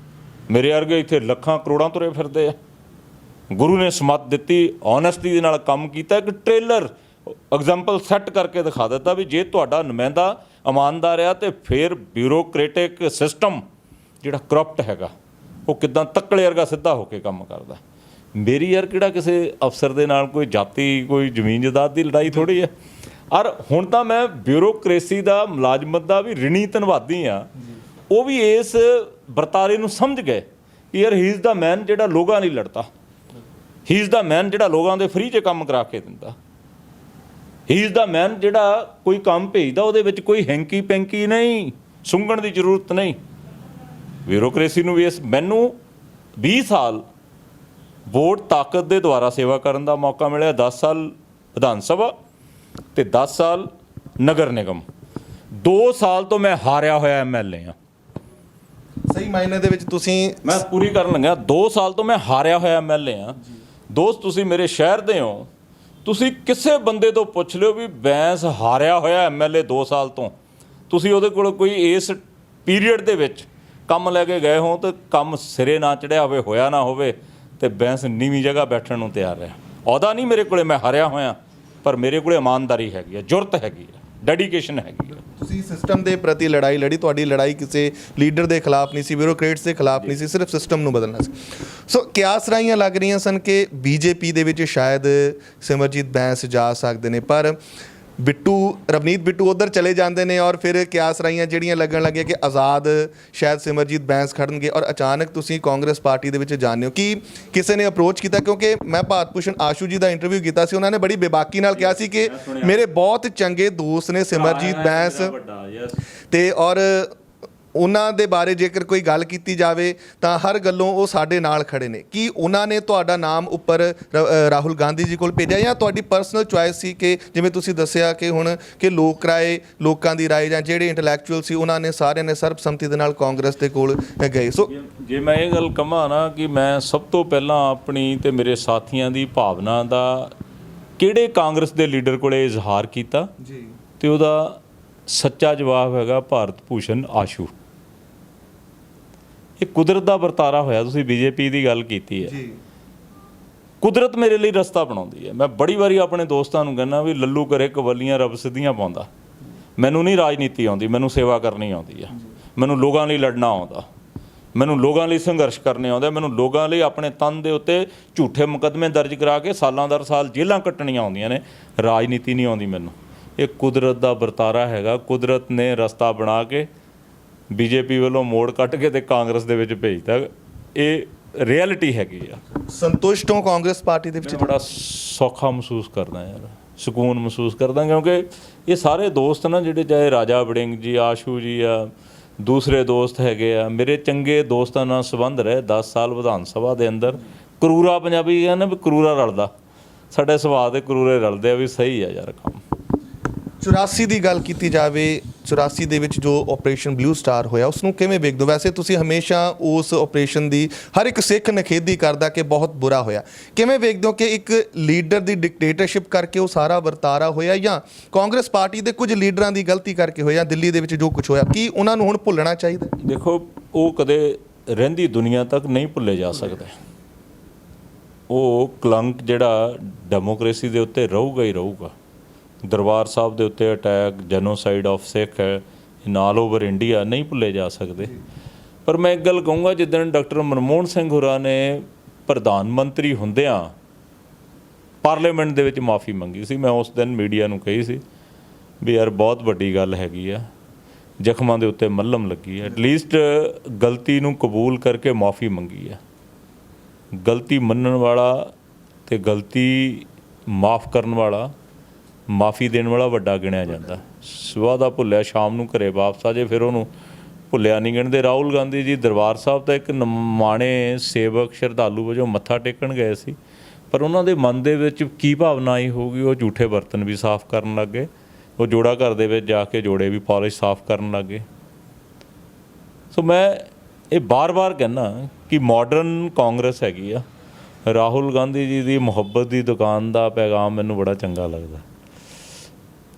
ਮੇਰੇ ਵਰਗੇ ਇੱਥੇ ਲੱਖਾਂ ਕਰੋੜਾਂ ਤੁਰੇ ਫਿਰਦੇ ਆ। ਗੁਰੂ ਨੇ ਸਮਤ ਦਿੱਤੀ ਓਨੈਸਟੀ ਦੇ ਨਾਲ ਕੰਮ ਕੀਤਾ, ਇੱਕ ਟ੍ਰੇਲਰ ਐਗਜ਼ਾਮਪਲ ਸੈੱਟ ਕਰਕੇ ਦਿਖਾ ਦਿੱਤਾ ਵੀ ਜੇ ਤੁਹਾਡਾ ਨੁਮਾਇੰਦਾ ਇਮਾਨਦਾਰ ਆ ਤੇ ਫਿਰ ਬਿਊਰੋਕ੍ਰੈਟਿਕ ਸਿਸਟਮ ਜਿਹੜਾ ਕਰਪਟ ਹੈਗਾ, ਉਹ ਕਿਦਾਂ ਤੱਕਲੇ ਵਰਗਾ ਸਿੱਧਾ ਹੋ ਕੇ ਕੰਮ ਕਰਦਾ। ਮੇਰੀ ਯਾਰ ਕਿਹੜਾ ਕਿਸੇ ਅਫਸਰ ਦੇ ਨਾਲ ਕੋਈ ਜਾਤੀ, ਕੋਈ ਜ਼ਮੀਨ ਜਾਇਦਾਦ ਦੀ ਲੜਾਈ ਥੋੜੀ ਹੈ। ਔਰ ਹੁਣ ਤਾਂ ਮੈਂ ਬਿਊਰੋਕ੍ਰੇਸੀ ਦਾ, ਮੁਲਾਜ਼ਮਤ ਦਾ ਵੀ ਰਿਣੀ ਧੰਨਵਾਦੀ ਆ ਉਹ ਵੀ ਇਸ ਵਰਤਾਰੇ ਨੂੰ ਸਮਝ ਗਏ ਕਿ ਯਾਰ ਹੀ ਇਜ਼ ਦਾ ਮੈਨ ਜਿਹੜਾ ਲੋਕਾਂ ਲਈ ਲੜਦਾ। ਹੀ ਇਜ਼ ਦਾ ਮੈਨ ਜਿਹੜਾ ਲੋਕਾਂ ਦੇ ਫ੍ਰੀ 'ਚ ਕੰਮ ਕਰਾ ਕੇ ਦਿੰਦਾ। ਹੀ ਇਜ਼ ਦਾ ਮੈਨ ਜਿਹੜਾ ਕੋਈ ਕੰਮ ਭੇਜਦਾ, ਉਹਦੇ ਵਿੱਚ ਕੋਈ ਹੈਂਕੀ ਪੈਂਕੀ ਨਹੀਂ ਸੁੰਗਣ ਦੀ ਜ਼ਰੂਰਤ ਨਹੀਂ। ਬਿਊਰੋਕ੍ਰੇਸੀ ਨੂੰ ਵੀ ਇਸ ਮੈਨੂੰ 20 ਸਾਲ ਵੋਟ ਤਾਕਤ ਦੇ ਦੁਆਰਾ ਸੇਵਾ ਕਰਨ ਦਾ ਮੌਕਾ ਮਿਲਿਆ। 10 ਸਾਲ ਵਿਧਾਨ ਸਭਾ ਤੇ 10 ਸਾਲ ਨਗਰ ਨਿਗਮ। 2 ਸਾਲ ਤੋਂ ਮੈਂ ਹਾਰਿਆ ਹੋਇਆ ਐਮਐਲਏ ਆ ਸਹੀ ਮਾਇਨੇ ਦੇ ਵਿੱਚ ਤੁਸੀਂ ਮੈਂ ਪੂਰੀ ਕਰਨ ਲੱਗਾ 2 ਸਾਲ ਤੋਂ ਮੈਂ ਹਾਰਿਆ ਹੋਇਆ ਐਮਐਲਏ ਆ ਦੋਸਤ ਤੁਸੀਂ ਮੇਰੇ ਸ਼ਹਿਰ ਦੇ ਹੋ। ਤੁਸੀਂ ਕਿਸੇ ਬੰਦੇ ਤੋਂ ਪੁੱਛ ਲਿਓ ਵੀ ਬੈਂਸ ਹਾਰਿਆ ਹੋਇਆ ਐਮਐਲਏ 2 ਸਾਲ ਤੋਂ। ਤੁਸੀਂ ਉਹਦੇ ਕੋਲ ਕੋਈ ਇਸ ਪੀਰੀਅਡ ਦੇ ਵਿੱਚ ਕੰਮ ਲੈ ਕੇ ਗਏ ਹੋ ਤੇ ਕੰਮ ਸਿਰੇ ਨਾ ਚੜਿਆ ਹੋਵੇ ਹੋਇਆ ਨਾ ਹੋਵੇ। ਤੇ ਬੈਂਸ ਨੀਵੀਂ ਜਗ੍ਹਾ ਬੈਠਣ ਨੂੰ ਤਿਆਰ ਰਿਹਾ। ਅਹੁਦਾ ਨਹੀਂ ਮੇਰੇ ਕੋਲੇ, ਮੈਂ ਹਾਰਿਆ ਹੋਇਆ, ਪਰ ਮੇਰੇ ਕੋਲੇ ਇਮਾਨਦਾਰੀ ਹੈਗੀ ਹੈ, ਜੁਰਤ ਹੈਗੀ ਹੈ, ਡੈਡੀਕੇਸ਼ਨ ਹੈਗੀ ਹੈ। ਤੁਸੀਂ ਸਿਸਟਮ ਦੇ ਪ੍ਰਤੀ ਲੜਾਈ ਲੜੀ, ਤੁਹਾਡੀ ਲੜਾਈ ਕਿਸੇ ਲੀਡਰ ਦੇ ਖਿਲਾਫ ਨਹੀਂ ਸੀ, ਬਿਊਰੋਕ੍ਰੇਟਸ ਦੇ ਖਿਲਾਫ ਨਹੀਂ ਸੀ, ਸਿਰਫ ਸਿਸਟਮ ਨੂੰ ਬਦਲਣਾ ਸੀ। ਸੋ ਕਿਆਸ ਰਾਈਆਂ ਲੱਗ ਰਹੀਆਂ ਸਨ ਕਿ ਬੀਜੇਪੀ ਦੇ ਵਿੱਚ ਸ਼ਾਇਦ ਸਿਮਰਜੀਤ ਬੈਂਸ ਜਾ ਸਕਦੇ ਨੇ, ਪਰ ਬਿੱਟੂ ਰਵਨੀਤ ਬਿੱਟੂ ਉਧਰ ਚਲੇ ਜਾਂਦੇ ਨੇ ਔਰ ਫਿਰ ਕਿਆਸ ਰਾਈਆਂ ਜਿਹੜੀਆਂ ਲੱਗਣ ਲੱਗੀਆਂ ਕਿ ਆਜ਼ਾਦ ਸ਼ਾਇਦ ਸਿਮਰਜੀਤ ਬੈਂਸ ਖੜਨਗੇ ਔਰ ਅਚਾਨਕ ਤੁਸੀਂ ਕਾਂਗਰਸ ਪਾਰਟੀ ਦੇ ਵਿੱਚ ਜਾਂਦੇ ਹੋ। ਕਿ ਕਿਸੇ ਨੇ ਅਪਰੋਚ ਕੀਤਾ? ਕਿਉਂਕਿ ਮੈਂ ਭਾਰਤ ਭੂਸ਼ਣ ਆਸ਼ੂ ਜੀ ਦਾ ਇੰਟਰਵਿਊ ਕੀਤਾ ਸੀ ਉਹਨਾਂ ਨੇ ਬੜੀ ਬੇਬਾਕੀ ਨਾਲ ਕਿਹਾ ਸੀ ਕਿ ਮੇਰੇ ਬਹੁਤ ਚੰਗੇ ਦੋਸਤ ਨੇ ਸਿਮਰਜੀਤ ਬੈਂਸ ਤੇ ਔਰ ਉਹਨਾਂ ਦੇ ਬਾਰੇ ਜੇਕਰ ਕੋਈ ਗੱਲ ਕੀਤੀ ਜਾਵੇ ਤਾਂ ਹਰ ਗੱਲੋਂ ਉਹ ਸਾਡੇ ਨਾਲ ਖੜੇ ਨੇ। ਕੀ ਉਹਨਾਂ ਨੇ ਤੁਹਾਡਾ ਨਾਮ ਉੱਪਰ ਰਾਹੁਲ ਗਾਂਧੀ ਜੀ ਕੋਲ ਭੇਜਿਆ ਜਾਂ ਤੁਹਾਡੀ ਪਰਸਨਲ ਚੁਆਇਸ ਸੀ ਕਿ ਜਿਵੇਂ ਤੁਸੀਂ ਦੱਸਿਆ ਕਿ ਹੁਣ ਕਿ ਲੋਕ ਰਾਏ ਲੋਕਾਂ ਦੀ ਰਾਏ ਜਾਂ ਜਿਹੜੇ ਇੰਟੈਲੈਕਚੁਅਲ ਸੀ ਉਹਨਾਂ ਨੇ ਸਾਰਿਆਂ ਨੇ ਸਰਬਸੰਮਤੀ ਦੇ ਨਾਲ ਕਾਂਗਰਸ ਦੇ ਕੋਲ ਗਏ। ਸੋ ਜੇ ਮੈਂ ਇਹ ਗੱਲ ਕਹਾਂ ਨਾ ਕਿ ਮੈਂ ਸਭ ਤੋਂ ਪਹਿਲਾਂ ਆਪਣੀ ਤੇ ਮੇਰੇ ਸਾਥੀਆਂ ਦੀ ਭਾਵਨਾ ਦਾ ਕਿਹੜੇ ਕਾਂਗਰਸ ਦੇ ਲੀਡਰ ਕੋਲੇ ਇਜ਼ਹਾਰ ਕੀਤਾ ਜੀ। ਤੇ ਉਹਦਾ ਸੱਚਾ ਜਵਾਬ ਹੈਗਾ ਭਾਰਤ ਭੂਸ਼ਣ ਆਸ਼ੂ। ਇਹ ਕੁਦਰਤ ਦਾ ਵਰਤਾਰਾ ਹੋਇਆ ਤੁਸੀਂ ਬੀਜੇਪੀ ਦੀ ਗੱਲ ਕੀਤੀ ਹੈ। ਜੀ। ਕੁਦਰਤ ਮੇਰੇ ਲਈ ਰਸਤਾ ਬਣਾਉਂਦੀ ਹੈ। ਮੈਂ ਬੜੀ ਵਾਰੀ ਆਪਣੇ ਦੋਸਤਾਂ ਨੂੰ ਕਹਿੰਦਾ ਵੀ ਲੱਲੂ ਕਰੇ ਕਵਲੀਆਂ ਰੱਬ ਸਿੱਧੀਆਂ ਪਾਉਂਦਾ। ਮੈਨੂੰ ਨਹੀਂ ਰਾਜਨੀਤੀ ਆਉਂਦੀ ਮੈਨੂੰ ਸੇਵਾ ਕਰਨੀ ਆਉਂਦੀ ਆ। ਮੈਨੂੰ ਲੋਕਾਂ ਲਈ ਲੜਨਾ ਆਉਂਦਾ। ਮੈਨੂੰ ਲੋਕਾਂ ਲਈ ਸੰਘਰਸ਼ ਕਰਨੇ ਆਉਂਦਾ ਮੈਨੂੰ ਲੋਕਾਂ ਲਈ ਆਪਣੇ ਤਨ ਦੇ ਉੱਤੇ ਝੂਠੇ ਮੁਕੱਦਮੇ ਦਰਜ ਕਰਾ ਕੇ ਸਾਲਾਂ ਦਰ ਸਾਲ ਜੇਲ੍ਹਾਂ ਕੱਟਣੀਆਂ ਆਉਂਦੀਆਂ ਨੇ। ਰਾਜਨੀਤੀ ਨਹੀਂ ਆਉਂਦੀ ਮੈਨੂੰ। ਇਹ ਕੁਦਰਤ ਦਾ ਵਰਤਾਰਾ ਹੈਗਾ। ਕੁਦਰਤ ਨੇ ਰਸਤਾ ਬਣਾ ਕੇ ਬੀਜੇਪੀ ਵੱਲੋਂ ਮੋੜ ਕੱਟ ਕੇ ਤੇ ਕਾਂਗਰਸ ਦੇ ਵਿੱਚ ਭੇਜਤਾ ਇਹ ਰਿਐਲਿਟੀ ਹੈਗੀ ਆ। ਸੰਤੁਸ਼ਟ ਹੋ ਕਾਂਗਰਸ ਪਾਰਟੀ ਦੇ ਵਿੱਚ ਬੜਾ ਸੌਖਾ ਮਹਿਸੂਸ ਕਰਦਾ ਯਾਰ ਸਕੂਨ ਮਹਿਸੂਸ ਕਰਦਾ ਕਿਉਂਕਿ ਇਹ ਸਾਰੇ ਦੋਸਤ ਨਾ ਜਿਹੜੇ ਚਾਹੇ ਰਾਜਾ ਵੜਿੰਗ ਜੀ ਆਸ਼ੂ ਜੀ ਆ ਦੂਸਰੇ ਦੋਸਤ ਹੈਗੇ ਆ ਮੇਰੇ ਚੰਗੇ ਦੋਸਤਾਂ ਨਾਲ ਸੰਬੰਧ ਰਹੇ 10 ਸਾਲ ਵਿਧਾਨ ਸਭਾ ਦੇ ਅੰਦਰ। ਕਰੂਰਾ ਪੰਜਾਬੀ ਕਹਿੰਦੇ ਵੀ ਕਰੂਰਾ ਰਲਦਾ। ਸਾਡੇ ਸੁਭਾਅ ਦੇ ਕਰੂਰੇ ਰਲਦੇ ਆ ਵੀ ਸਹੀ ਆ ਯਾਰ ਕੰਮ। 84 ਦੀ ਗੱਲ ਕੀਤੀ ਜਾਵੇ 84 ਦੇ ਵਿੱਚ ਜੋ ਆਪਰੇਸ਼ਨ ਬਲੂ ਸਟਾਰ ਹੋਇਆ ਉਸ ਨੂੰ ਕਿਵੇਂ ਵੇਖਦੇ ਹੋ? ਵੈਸੇ ਤੁਸੀਂ ਹਮੇਸ਼ਾ ਉਸ ਆਪਰੇਸ਼ਨ ਦੀ ਹਰ ਇੱਕ ਸਿੱਖ ਨਖੇਦੀ ਕਰਦਾ ਕਿ ਬਹੁਤ ਬੁਰਾ ਹੋਇਆ। ਕਿਵੇਂ ਵੇਖਦੇ ਹੋ ਕਿ ਇੱਕ ਲੀਡਰ ਦੀ ਡਿਕਟੇਟਰਸ਼ਿਪ ਕਰਕੇ ਉਹ ਸਾਰਾ ਵਰਤਾਰਾ ਹੋਇਆ ਜਾਂ ਕਾਂਗਰਸ ਪਾਰਟੀ ਦੇ ਕੁਝ ਲੀਡਰਾਂ ਦੀ ਗਲਤੀ ਕਰਕੇ ਹੋਇਆ, ਦਿੱਲੀ ਦੇ ਵਿੱਚ ਜੋ ਕੁਝ ਹੋਇਆ, ਕੀ ਉਹਨਾਂ ਨੂੰ ਹੁਣ ਭੁੱਲਣਾ ਚਾਹੀਦਾ? ਦੇਖੋ, ਉਹ ਕਦੇ ਰਹਿੰਦੀ ਦੁਨੀਆ ਤੱਕ ਨਹੀਂ ਭੁੱਲੇ ਜਾ ਸਕਦੇ। ਉਹ ਕਲੰਕ ਜਿਹੜਾ ਡੈਮੋਕ੍ਰੇਸੀ ਦੇ ਉੱਤੇ ਰਹੂਗਾ ਹੀ ਰਹੂਗਾ। ਦਰਬਾਰ ਸਾਹਿਬ ਦੇ ਉੱਤੇ ਅਟੈਕ ਜੈਨੋਸਾਈਡ ਆਫ ਸਿੱਖ ਹੈ। ਨਾਲ ਓਵਰ ਇੰਡੀਆ ਨਹੀਂ ਭੁੱਲੇ ਜਾ ਸਕਦੇ। ਪਰ ਮੈਂ ਇੱਕ ਗੱਲ ਕਹੂੰਗਾ, ਜਿੱਦਣ ਡਾਕਟਰ ਮਨਮੋਹਨ ਸਿੰਘ ਹੋਰਾਂ ਨੇ ਪ੍ਰਧਾਨ ਮੰਤਰੀ ਹੁੰਦਿਆਂ ਪਾਰਲੀਮੈਂਟ ਦੇ ਵਿੱਚ ਮਾਫੀ ਮੰਗੀ ਸੀ, ਮੈਂ ਉਸ ਦਿਨ ਮੀਡੀਆ ਨੂੰ ਕਹੀ ਸੀ ਵੀ ਯਾਰ ਬਹੁਤ ਵੱਡੀ ਗੱਲ ਹੈਗੀ ਆ, ਜ਼ਖਮਾਂ ਦੇ ਉੱਤੇ ਮੱਲਮ ਲੱਗੀ ਹੈ ਐਟਲੀਸਟ ਗਲਤੀ ਨੂੰ ਕਬੂਲ ਕਰਕੇ ਮਾਫੀ ਮੰਗੀ ਹੈ ਗਲਤੀ ਮੰਨਣ ਵਾਲਾ ਤੇ ਗਲਤੀ ਮਾਫ ਕਰਨ ਵਾਲਾ ਮਾਫੀ ਦੇਣ ਵਾਲਾ ਵੱਡਾ ਗਿਣਿਆ ਜਾਂਦਾ। ਸਵੇਰ ਦਾ ਭੁੱਲਿਆ, ਸ਼ਾਮ ਨੂੰ ਘਰੇ ਵਾਪਸ ਆ ਜੇ ਫਿਰ ਉਹਨੂੰ ਭੁੱਲਿਆ ਨਹੀਂ ਗਿਣਦੇ। ਰਾਹੁਲ ਗਾਂਧੀ ਜੀ ਦਰਬਾਰ ਸਾਹਿਬ ਤਾਂ ਇੱਕ ਨਮਾਣੇ ਸੇਵਕ ਸ਼ਰਧਾਲੂ ਵਜੋਂ ਮੱਥਾ ਟੇਕਣ ਗਏ ਸੀ। ਪਰ ਉਹਨਾਂ ਦੇ ਮਨ ਦੇ ਵਿੱਚ ਕੀ ਭਾਵਨਾ ਆਈ ਹੋਊਗੀ? ਉਹ ਝੂਠੇ ਬਰਤਨ ਵੀ ਸਾਫ਼ ਕਰਨ ਲੱਗੇ ਉਹ ਜੋੜਾ ਘਰ ਦੇ ਵਿੱਚ ਜਾ ਕੇ ਜੋੜੇ ਵੀ ਪਾਲਿਸ਼ ਸਾਫ਼ ਕਰਨ ਲੱਗੇ ਸੋ ਮੈਂ ਇਹ ਬਾਰ-ਬਾਰ ਕਹਿੰਦਾ ਕਿ ਮਾਡਰਨ ਕਾਂਗਰਸ ਹੈਗੀ ਆ। ਰਾਹੁਲ ਗਾਂਧੀ ਜੀ ਦੀ ਮੁਹੱਬਤ ਦੀ ਦੁਕਾਨ ਦਾ ਪੈਗਾਮ ਮੈਨੂੰ ਬੜਾ ਚੰਗਾ ਲੱਗਦਾ।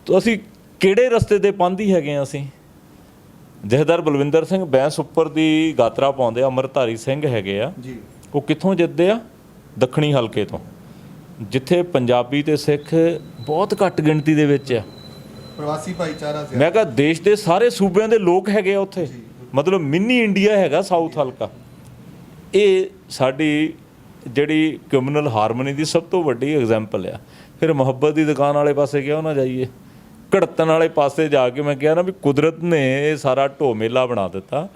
ਤੋ ਅਸੀਂ ਕਿਹੜੇ ਰਸਤੇ ਤੇ ਪਾਂਦੀ ਹੈਗੇ ਆ ਅਸੀਂ? ਜਹਦਰ ਬਲਵਿੰਦਰ ਸਿੰਘ ਬੈਂਸ ਉੱਪਰ ਦੀ ਗਾਤਰਾ ਪਾਉਂਦੇ ਆ, ਅਮਰਧਾਰੀ ਸਿੰਘ ਹੈਗੇ ਆ। ਜੀ। ਉਹ ਕਿੱਥੋਂ ਜਿੱਤਦੇ ਆ? ਦੱਖਣੀ ਹਲਕੇ ਤੋਂ। ਜਿੱਥੇ ਪੰਜਾਬੀ ਤੇ ਸਿੱਖ ਬਹੁਤ ਘੱਟ ਗਿਣਤੀ ਦੇ ਵਿੱਚ ਆ। ਪ੍ਰਵਾਸੀ ਭਾਈਚਾਰਾ ਮੈਂ ਕਿਹਾ ਦੇਸ਼ ਦੇ ਸਾਰੇ ਸੂਬਿਆਂ ਦੇ ਲੋਕ ਹੈਗੇ ਆ ਉੱਥੇ। ਮਤਲਬ ਮਿੰਨੀ ਇੰਡੀਆ ਹੈਗਾ ਸਾਊਥ ਹਲਕਾ। ਇਹ ਸਾਡੀ ਜਿਹੜੀ ਕਮਿਊਨਲ ਹਾਰਮਨੀ ਦੀ ਸਭ ਤੋਂ ਵੱਡੀ ਐਗਜ਼ਾਮਪਲ ਆ। ਫਿਰ ਮੁਹੱਬਤ ਦੀ ਦੁਕਾਨ ਵਾਲੇ ਪਾਸੇ ਕਿਉਂ ਨਾ ਜਾਈਏ? ਘੜਤਣ ਵਾਲੇ ਪਾਸੇ ਜਾ ਕੇ ਮੈਂ ਕਿਹਾ ਨਾ ਵੀ ਕੁਦਰਤ ਨੇ ਇਹ ਸਾਰਾ ਢੋਮੇਲਾ ਬਣਾ ਦਿੱਤਾ।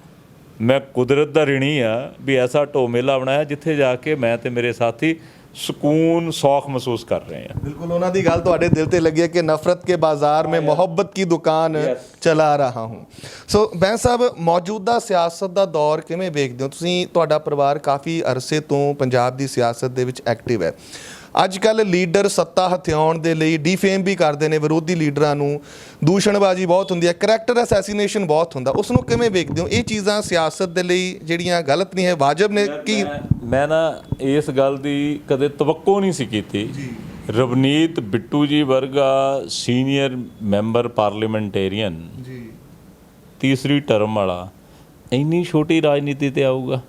ਮੈਂ ਕੁਦਰਤ ਦਾ ਰਿਣੀ ਆ ਵੀ ਐਸਾ ਢੋਮੇਲਾ ਬਣਾਇਆ ਜਿੱਥੇ ਜਾ ਕੇ ਮੈਂ ਤੇ ਮੇਰੇ ਸਾਥੀ ਸਕੂਨ ਸੌਖ ਮਹਿਸੂਸ ਕਰ ਰਹੇ ਹਾਂ। ਬਿਲਕੁਲ ਉਹਨਾਂ ਦੀ ਗੱਲ ਤੁਹਾਡੇ ਦਿਲ ਤੇ ਲੱਗੀ ਹੈ ਕਿ ਨਫ਼ਰਤ ਕੇ ਬਾਜ਼ਾਰ ਮੈਂ ਮੁਹੱਬਤ ਕੀ ਦੁਕਾਨ ਚਲਾ ਰਹਾ ਹੂੰ। ਸੋ ਬੈਂ ਸਾਹਿਬ ਮੌਜੂਦਾ ਸਿਆਸਤ ਦਾ ਦੌਰ ਕਿਵੇਂ ਵੇਖਦੇ ਹੋ? ਤੁਸੀਂ ਤੁਹਾਡਾ ਪਰਿਵਾਰ ਕਾਫੀ ਅਰਸੇ ਤੋਂ ਪੰਜਾਬ ਦੀ ਸਿਆਸਤ ਦੇ ਵਿੱਚ ਐਕਟਿਵ ਹੈ। ਅੱਜ ਕੱਲ ਲੀਡਰ ਸੱਤਾ ਹਥਿਆਉਣ ਦੇ ਲਈ ਡੀਫੇਮ ਵੀ ਕਰਦੇ ਨੇ ਵਿਰੋਧੀ ਲੀਡਰਾਂ ਨੂੰ। ਦੂਸ਼ਣਬਾਜ਼ੀ ਬਹੁਤ ਹੁੰਦੀ ਹੈ ਕਰੈਕਟਰ ਅਸੈਸੀਨੇਸ਼ਨ ਬਹੁਤ ਹੁੰਦਾ। ਉਸ ਨੂੰ ਕਿਵੇਂ ਵੇਖਦੇ ਹੋ? ਇਹ ਚੀਜ਼ਾਂ ਸਿਆਸਤ ਦੇ ਲਈ ਜਿਹੜੀਆਂ ਗਲਤ ਨਹੀਂ ਹੈ ਵਾਜਬ ਨੇ ਕਿ? ਮੈਂ- ਨਾ ਇਸ ਗੱਲ ਦੀ ਕਦੇ ਤਵੱਕੋ ਨਹੀਂ ਸੀ ਕੀਤੀ। ਰਵਨੀਤ ਬਿੱਟੂ ਜੀ ਵਰਗਾ ਸੀਨੀਅਰ ਮੈਂਬਰ ਪਾਰਲੀਮੈਂਟੇਰੀਅਨ ਜੀ। ਤੀਸਰੀ ਟਰਮ ਵਾਲਾ ਇੰਨੀ ਛੋਟੀ ਰਾਜਨੀਤੀ ਤੇ ਆਊਗਾ।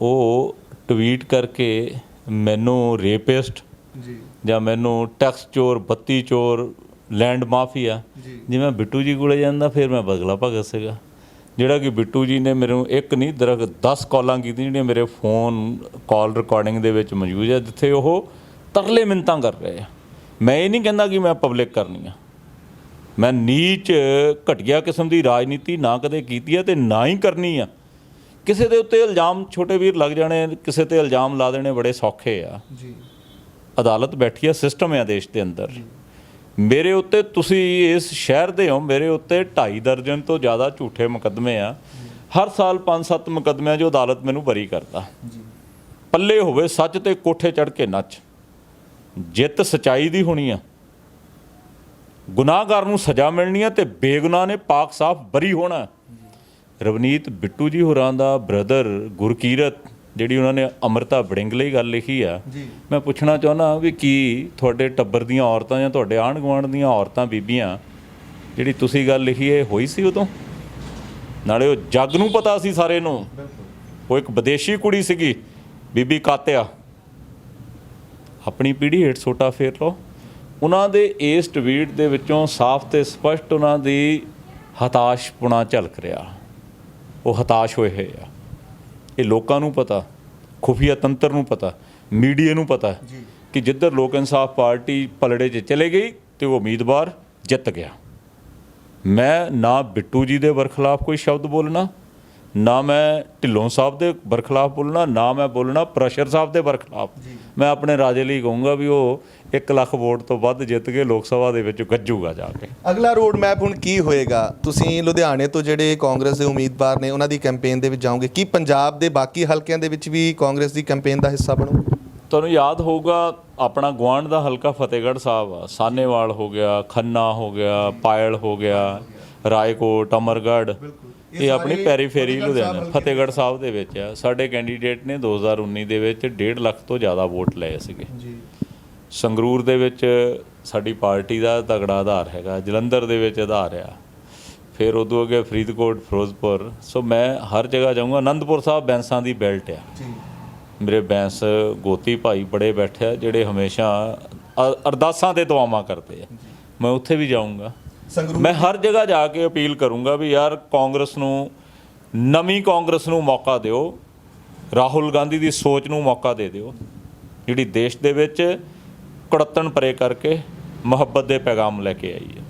ਉਹ ਟਵੀਟ ਕਰਕੇ ਮੈਨੂੰ ਰੇਪਿਸਟ ਜੀ। ਜਾਂ ਮੈਨੂੰ ਟੈਕਸ ਚੋਰ ਬੱਤੀ ਚੋਰ ਲੈਂਡ ਮਾਫੀਆ ਜੀ। ਜੇ ਮੈਂ ਬਿੱਟੂ ਜੀ ਕੋਲੇ ਜਾਂਦਾ ਫਿਰ ਮੈਂ ਬਗਲਾ ਭਗਤ ਸੀਗਾ। ਜਿਹੜਾ ਕਿ ਬਿੱਟੂ ਜੀ ਨੇ ਮੈਨੂੰ ਇੱਕ ਨਹੀਂ ਦਰਖ 10 ਕਾਲਾਂ ਕੀਤੀਆਂ ਜਿਹੜੀਆਂ ਮੇਰੇ ਫੋਨ ਕਾਲ ਰਿਕਾਰਡਿੰਗ ਦੇ ਵਿੱਚ ਮੌਜੂਦ ਹੈ ਜਿੱਥੇ ਉਹ ਤਰਲੇ ਮਿੰਤਾਂ ਕਰ ਰਹੇ ਆ। ਮੈਂ ਇਹ ਨਹੀਂ ਕਹਿੰਦਾ ਕਿ ਮੈਂ ਪਬਲਿਕ ਕਰਨੀ ਆ। ਮੈਂ ਨੀਚ ਘਟੀਆ ਕਿਸਮ ਦੀ ਰਾਜਨੀਤੀ ਨਾ ਕਦੇ ਕੀਤੀ ਹੈ ਤੇ ਨਾ ਹੀ ਕਰਨੀ ਆ। ਕਿਸੇ ਦੇ ਉੱਤੇ ਇਲਜ਼ਾਮ ਛੋਟੇ ਵੀਰ ਲੱਗ ਜਾਣੇ ਕਿਸੇ ਤੇ ਇਲਜ਼ਾਮ ਲਾ ਦੇਣੇ ਬੜੇ ਸੌਖੇ ਆ। ਜੀ। ਅਦਾਲਤ ਬੈਠੀ ਹੈ ਸਿਸਟਮ ਹੈ ਦੇਸ਼ ਦੇ ਅੰਦਰ। ਮੇਰੇ ਉੱਤੇ ਤੁਸੀਂ ਇਸ ਸ਼ਹਿਰ ਦੇ ਹੋ ਮੇਰੇ ਉੱਤੇ 2.5 ਦਰਜਨ ਤੋਂ ਜ਼ਿਆਦਾ ਝੂਠੇ ਮੁਕੱਦਮੇ ਆ। ਹਰ ਸਾਲ 5-7 ਮੁਕੱਦਮਿਆਂ 'ਚੋਂ ਅਦਾਲਤ ਮੈਨੂੰ ਬਰੀ ਕਰਦਾ। ਜੀ। ਪੱਲੇ ਹੋਵੇ ਸੱਚ ਤੇ ਕੋਠੇ ਚੜ ਕੇ ਨੱਚ। ਜਿੱਤ ਸਚਾਈ ਦੀ ਹੋਣੀ ਆ। ਗੁਨਾਹਗਾਰ ਨੂੰ ਸਜ਼ਾ ਮਿਲਣੀ ਆ ਤੇ ਬੇਗੁਨਾਹ ਨੇ ਪਾਕ ਸਾਫ਼ ਬਰੀ ਹੋਣਾ। ਰਵਨੀਤ ਬਿੱਟੂ ਜੀ ਹੋਰਾਂ ਦਾ ਬ੍ਰਦਰ ਗੁਰਕੀਰਤ ਜਿਹੜੀ ਉਹਨਾਂ ਨੇ ਅਮਰਤਾ ਬੜਿੰਗ ਲਈ ਗੱਲ ਲਿਖੀ ਆ। ਮੈਂ ਪੁੱਛਣਾ ਚਾਹੁੰਦਾ ਵੀ ਕੀ ਤੁਹਾਡੇ ਟੱਬਰ ਦੀਆਂ ਔਰਤਾਂ ਜਾਂ ਤੁਹਾਡੇ ਆਂਢ ਗੁਆਂਢ ਦੀਆਂ ਔਰਤਾਂ ਬੀਬੀਆਂ ਜਿਹੜੀ ਤੁਸੀਂ ਗੱਲ ਲਿਖੀ ਹੈ ਹੋਈ ਸੀ ਉਦੋਂ? ਨਾਲੇ ਉਹ ਜੱਗ ਨੂੰ ਪਤਾ ਸੀ ਸਾਰੇ ਨੂੰ। ਉਹ ਇੱਕ ਵਿਦੇਸ਼ੀ ਕੁੜੀ ਸੀਗੀ ਬੀਬੀ ਕਾਤਿਆ। ਆਪਣੀ ਪੀੜ੍ਹੀ ਹੇਠ ਛੋਟਾ ਫੇਰ ਲਓ। ਉਹਨਾਂ ਦੇ ਇਸ ਟਵੀਟ ਦੇ ਵਿੱਚੋਂ ਸਾਫ਼ ਤੇ ਸਪਸ਼ਟ ਉਹਨਾਂ ਦੀ ਹਤਾਸ਼ਪੁਣਾ ਝਲਕ ਰਿਹਾ। ਉਹ ਹਤਾਸ਼ ਹੋਏ ਹੋਏ ਆ। ਇਹ ਲੋਕਾਂ ਨੂੰ ਪਤਾ ਖੁਫੀਆ ਤੰਤਰ ਨੂੰ ਪਤਾ ਮੀਡੀਆ ਨੂੰ ਪਤਾ ਕਿ ਜਿੱਧਰ ਲੋਕ ਇਨਸਾਫ ਪਾਰਟੀ ਪਲੜੇ 'ਚ ਚਲੇ ਗਈ ਤੇ ਉਹ ਉਮੀਦਵਾਰ ਜਿੱਤ ਗਿਆ। ਮੈਂ ਨਾ ਬਿੱਟੂ ਜੀ ਦੇ ਬਰਖਲਾਫ ਕੋਈ ਸ਼ਬਦ ਬੋਲਣਾ ਨਾ ਮੈਂ ਢਿੱਲੋਂ ਸਾਹਿਬ ਦੇ ਬਰਖਲਾਫ ਬੋਲਣਾ ਨਾ ਮੈਂ ਬੋਲਣਾ ਪ੍ਰੈਸ਼ਰ ਸਾਹਿਬ ਦੇ ਬਰਖਲਾਫ ਮੈਂ ਆਪਣੇ ਰਾਜੇ ਲਈ ਕਹੂੰਗਾ ਵੀ ਉਹ 1 ਲੱਖ ਵੋਟ ਤੋਂ ਵੱਧ ਜਿੱਤ ਕੇ ਲੋਕ ਸਭਾ ਦੇ ਵਿੱਚ ਗੱਜੂਗਾ ਜਾ ਕੇ। ਅਗਲਾ ਰੋਡ ਮੈਪ ਹੁਣ ਕੀ ਹੋਏਗਾ? ਤੁਸੀਂ ਲੁਧਿਆਣੇ ਤੋਂ ਜਿਹੜੇ ਕਾਂਗਰਸ ਦੇ ਉਮੀਦਵਾਰ ਨੇ ਉਹਨਾਂ ਦੀ ਕੈਂਪੇਨ ਦੇ ਵਿੱਚ ਜਾਓਗੇ। ਕੀ ਪੰਜਾਬ ਦੇ ਬਾਕੀ ਹਲਕਿਆਂ ਦੇ ਵਿੱਚ ਵੀ ਕਾਂਗਰਸ ਦੀ ਕੈਂਪੇਨ ਦਾ ਹਿੱਸਾ ਬਣੋ? ਤੁਹਾਨੂੰ ਯਾਦ ਹੋਊਗਾ ਆਪਣਾ ਗਵਾਂਡ ਦਾ ਹਲਕਾ ਫਤਿਹਗੜ੍ਹ ਸਾਹਿਬ ਆ। ਸਾਨੇਵਾਲ ਹੋ ਗਿਆ ਖੰਨਾ ਹੋ ਗਿਆ ਪਾਇਲ ਹੋ ਗਿਆ ਰਾਏਕੋਟ ਅਮਰਗੜ੍ਹ। ਇਹ ਆਪਣੀ ਪੈਰੀਫੇਰੀ ਲੁਧਿਆਣਾ ਫਤਿਹਗੜ੍ਹ ਸਾਹਿਬ ਦੇ ਵਿੱਚ ਆ। ਸਾਡੇ ਕੈਂਡੀਡੇਟ ਨੇ 2019 ਦੇ ਵਿੱਚ 1.5 ਲੱਖ ਤੋਂ ਜ਼ਿਆਦਾ ਵੋਟ ਲਏ ਸੀਗੇ। ਜੀ। ਸੰਗਰੂਰ ਦੇ ਵਿੱਚ ਸਾਡੀ ਪਾਰਟੀ ਦਾ ਤਗੜਾ ਆਧਾਰ ਹੈਗਾ ਜਲੰਧਰ ਦੇ ਵਿੱਚ ਆਧਾਰ ਆ। ਫਿਰ ਉਦੋਂ ਅੱਗੇ ਫਰੀਦਕੋਟ ਫਿਰੋਜ਼ਪੁਰ। ਸੋ ਮੈਂ ਹਰ ਜਗ੍ਹਾ ਜਾਊਂਗਾ। ਆਨੰਦਪੁਰ ਸਾਹਿਬ ਬੈਂਸਾਂ ਦੀ ਬੈਲਟ ਆ। ਜੀ। ਮੇਰੇ ਬੈਂਸ ਗੋਤੀ ਭਾਈ ਬੜੇ ਬੈਠੇ ਆ ਜਿਹੜੇ ਹਮੇਸ਼ਾ ਅਰਦਾਸਾਂ ਤੇ ਦੁਆਵਾਂ ਕਰਦੇ ਆ। ਮੈਂ ਉੱਥੇ ਵੀ ਜਾਊਂਗਾ। ਸੰਗਰੂਰ ਮੈਂ ਹਰ ਜਗ੍ਹਾ ਜਾ ਕੇ ਅਪੀਲ ਕਰੂੰਗਾ ਵੀ ਯਾਰ ਕਾਂਗਰਸ ਨੂੰ ਨਵੀਂ ਕਾਂਗਰਸ ਨੂੰ ਮੌਕਾ ਦਿਓ। ਰਾਹੁਲ ਗਾਂਧੀ ਦੀ ਸੋਚ ਨੂੰ ਮੌਕਾ ਦੇ ਦਿਓ। ਜਿਹੜੀ ਦੇਸ਼ ਦੇ ਵਿੱਚ ਕੁੜੱਤਣ ਪਰੇ ਕਰਕੇ ਮੁਹੱਬਤ ਦੇ ਪੈਗਾਮ ਲੈ ਕੇ ਆਈ ਹੈ।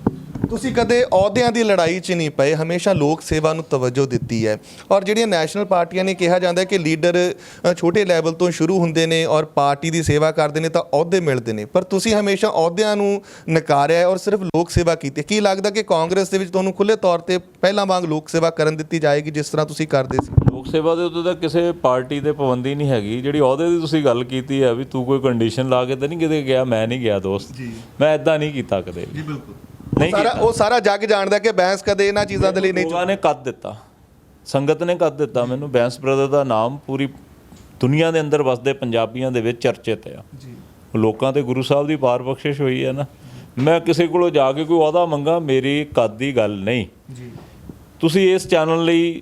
ਤੁਸੀਂ ਕਦੇ ਅਹੁਦਿਆਂ ਦੀ ਲੜਾਈ 'ਚ ਨਹੀਂ ਪਏ ਹਮੇਸ਼ਾ ਲੋਕ ਸੇਵਾ ਨੂੰ ਤਵੱਜੋ ਦਿੱਤੀ ਹੈ। ਔਰ ਜਿਹੜੀਆਂ ਨੈਸ਼ਨਲ ਪਾਰਟੀਆਂ ਨੇ ਕਿਹਾ ਜਾਂਦਾ ਹੈ ਕਿ ਲੀਡਰ ਅ, ਛੋਟੇ ਲੈਵਲ ਤੋਂ ਸ਼ੁਰੂ ਹੁੰਦੇ ਨੇ ਔਰ ਪਾਰਟੀ ਦੀ ਸੇਵਾ ਕਰਦੇ ਨੇ ਤਾਂ ਅਹੁਦੇ ਮਿਲਦੇ ਨੇ। ਪਰ ਤੁਸੀਂ ਹਮੇਸ਼ਾ ਅਹੁਦਿਆਂ ਨੂੰ ਨਕਾਰਿਆ ਹੈ ਔਰ ਸਿਰਫ ਲੋਕ ਸੇਵਾ ਕੀਤੀ ਹੈ। ਕੀ ਲੱਗਦਾ ਕਿ ਕਾਂਗਰਸ ਦੇ ਵਿੱਚ ਤੁਹਾਨੂੰ ਖੁੱਲੇ ਤੌਰ ਤੇ ਪਹਿਲਾਂ ਵਾਂਗ ਲੋਕ ਸੇਵਾ ਕਰਨ ਦਿੱਤੀ ਜਾਏਗੀ ਜਿਸ ਤਰ੍ਹਾਂ ਤੁਸੀਂ ਕਰਦੇ ਸੀ? ਲੋਕ ਸੇਵਾ ਦੇ ਉੱਤੇ ਤਾਂ ਕਿਸੇ ਪਾਰਟੀ ਤੇ ਪਾਬੰਦੀ ਨਹੀਂ ਹੈਗੀ। ਜਿਹੜੀ ਅਹੁਦੇ ਦੀ ਤੁਸੀਂ ਗੱਲ ਕੀਤੀ ਹੈ ਵੀ ਤੂੰ ਕੋਈ ਕੰਡੀਸ਼ਨ ਲਾ ਕੇ ਤਾਂ ਨਹੀਂ ਕਿਤੇ ਗਿਆ ਮੈਂ ਨਹੀਂ ਗਿਆ ਦੋਸਤ। ਜੀ। ਮੈਂ ਇਦਾਂ ਨਹੀਂ ਕੀਤਾ ਕਦੇ ਵੀ। ਬਿਲਕੁਲ। ਨਹੀਂ ਸਾਰਾ ਉਹ ਸਾਰਾ ਜੱਗ ਜਾਣਦਾ ਕਿ ਬੈਂਸ ਕਦੇ ਇਹਨਾਂ ਚੀਜ਼ਾਂ ਦੇ ਲਈ ਨਹੀਂ ਲੋਕਾਂ ਨੇ ਕੱਦ ਦਿੱਤਾ। ਸੰਗਤ ਨੇ ਕੱਦ ਦਿੱਤਾ ਮੈਨੂੰ। ਬੈਂਸ ਬ੍ਰਦਰ ਦਾ ਨਾਮ ਪੂਰੀ ਦੁਨੀਆ ਦੇ ਅੰਦਰ ਵਸਦੇ ਪੰਜਾਬੀਆਂ ਦੇ ਵਿੱਚ ਚਰਚਿਤ ਆ। ਜੀ। ਲੋਕਾਂ ਤੇ ਗੁਰੂ ਸਾਹਿਬ ਦੀ ਪਾਰ ਬਖਸ਼ਿਸ਼ ਹੋਈ ਹੈ ਨਾ। ਮੈਂ ਕਿਸੇ ਕੋਲੋਂ ਜਾ ਕੇ ਕੋਈ ਅਹੁਦਾ ਮੰਗਾ ਮੇਰੀ ਕੱਦ ਦੀ ਗੱਲ ਨਹੀਂ। ਜੀ। ਤੁਸੀਂ ਇਸ ਚੈਨਲ ਲਈ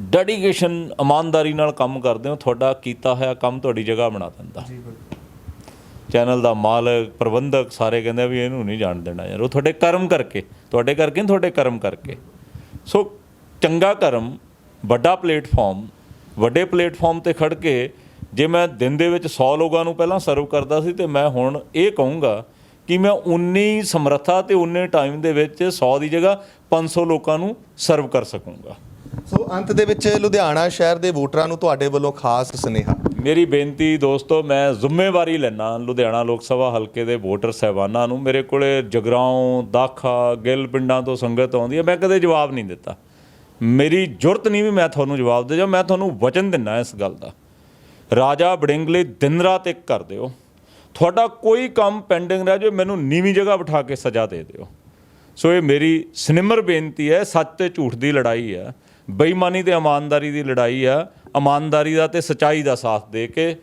ਡੈਡੀਕੇਸ਼ਨ ਇਮਾਨਦਾਰੀ ਨਾਲ ਕੰਮ ਕਰਦੇ ਹੋ। ਤੁਹਾਡਾ ਕੀਤਾ ਹੋਇਆ ਕੰਮ ਤੁਹਾਡੀ ਜਗ੍ਹਾ ਬਣਾ ਦਿੰਦਾ। ਜੀ ਬਿਲਕੁਲ। ਚੈਨਲ ਦਾ ਮਾਲਕ, ਪ੍ਰਬੰਧਕ ਸਾਰੇ ਕਹਿੰਦੇ ਵੀ ਇਹਨੂੰ ਨਹੀਂ ਜਾਣ ਦੇਣਾ ਯਾਰ। ਉਹ ਤੁਹਾਡੇ ਕਰਮ ਕਰਕੇ, ਤੁਹਾਡੇ ਕਰਕੇ ਨਹੀਂ, ਤੁਹਾਡੇ ਕਰਮ ਕਰਕੇ। ਸੋ ਚੰਗਾ ਕਰਮ, ਵੱਡਾ ਪਲੇਟਫਾਰਮ, ਵੱਡੇ ਪਲੇਟਫਾਰਮ ਤੇ ਖੜ ਕੇ ਜੇ ਮੈਂ ਦਿਨ ਦੇ ਵਿੱਚ 100 ਲੋਕਾਂ ਨੂੰ ਪਹਿਲਾਂ ਸਰਵ ਕਰਦਾ ਸੀ ਤੇ ਮੈਂ ਹੁਣ ਇਹ ਕਹੂੰਗਾ ਕਿ ਮੈਂ ਉਨੀ ਸਮਰੱਥਾ ਤੇ ਉਨੇ ਟਾਈਮ ਦੇ ਵਿੱਚ 100 ਦੀ ਜਗ੍ਹਾ 500 ਲੋਕਾਂ ਨੂੰ ਸਰਵ ਕਰ ਸਕੂੰਗਾ। ਸੋ ਅੰਤ ਦੇ ਵਿੱਚ ਲੁਧਿਆਣਾ ਸ਼ਹਿਰ ਦੇ ਵੋਟਰਾਂ ਨੂੰ ਤੁਹਾਡੇ ਵੱਲੋਂ ਖਾਸ ਸੁਨੇਹਾ। ਮੇਰੀ ਬੇਨਤੀ ਦੋਸਤੋ, ਮੈਂ ਜ਼ਿੰਮੇਵਾਰੀ ਲੈਣਾ ਲੁਧਿਆਣਾ ਲੋਕ ਸਭਾ ਹਲਕੇ ਦੇ ਵੋਟਰ ਸਹਿਬਾਨਾਂ ਨੂੰ। ਮੇਰੇ ਕੋਲੇ ਜਗਰਾਉਂ, ਦਾਖਾ, ਗਿੱਲ ਪਿੰਡਾਂ ਤੋਂ ਸੰਗਤ ਆਉਂਦੀ ਹੈ, ਮੈਂ ਕਦੇ ਜਵਾਬ ਨਹੀਂ ਦਿੱਤਾ। ਮੇਰੀ ਜੁਰਤ ਨਹੀਂ ਵੀ ਮੈਂ ਤੁਹਾਨੂੰ ਜਵਾਬ ਦੇ ਜਾ ਮੈਂ ਤੁਹਾਨੂੰ ਵਚਨ ਦਿੰਨਾ ਇਸ ਗੱਲ ਦਾ। ਰਾਜਾ ਬੜਿੰਗ ਲਈ ਦਿਨ ਰਾਤ ਇੱਕ ਕਰ ਦਿਓ। ਤੁਹਾਡਾ ਕੋਈ ਕੰਮ ਪੈਂਡਿੰਗ ਰਹਿ ਜਾਵੇ, ਮੈਨੂੰ ਨੀਵੀਂ ਜਗ੍ਹਾ ਬਿਠਾ ਕੇ ਸਜ਼ਾ ਦੇ ਦਿਓ। ਸੋ ਇਹ ਮੇਰੀ ਸਨਿਮਰ ਬੇਨਤੀ ਹੈ, ਸੱਚ ਤੇ ਝੂਠ ਦੀ ਲੜਾਈ ਹੈ, ਬੇਈਮਾਨੀ ਤੇ ਇਮਾਨਦਾਰੀ ਦੀ ਲੜਾਈ ਆ ਇਮਾਨਦਾਰੀ ਦਾ ਤੇ ਸਚਾਈ ਦਾ ਸਾਥ ਦੇ ਕੇ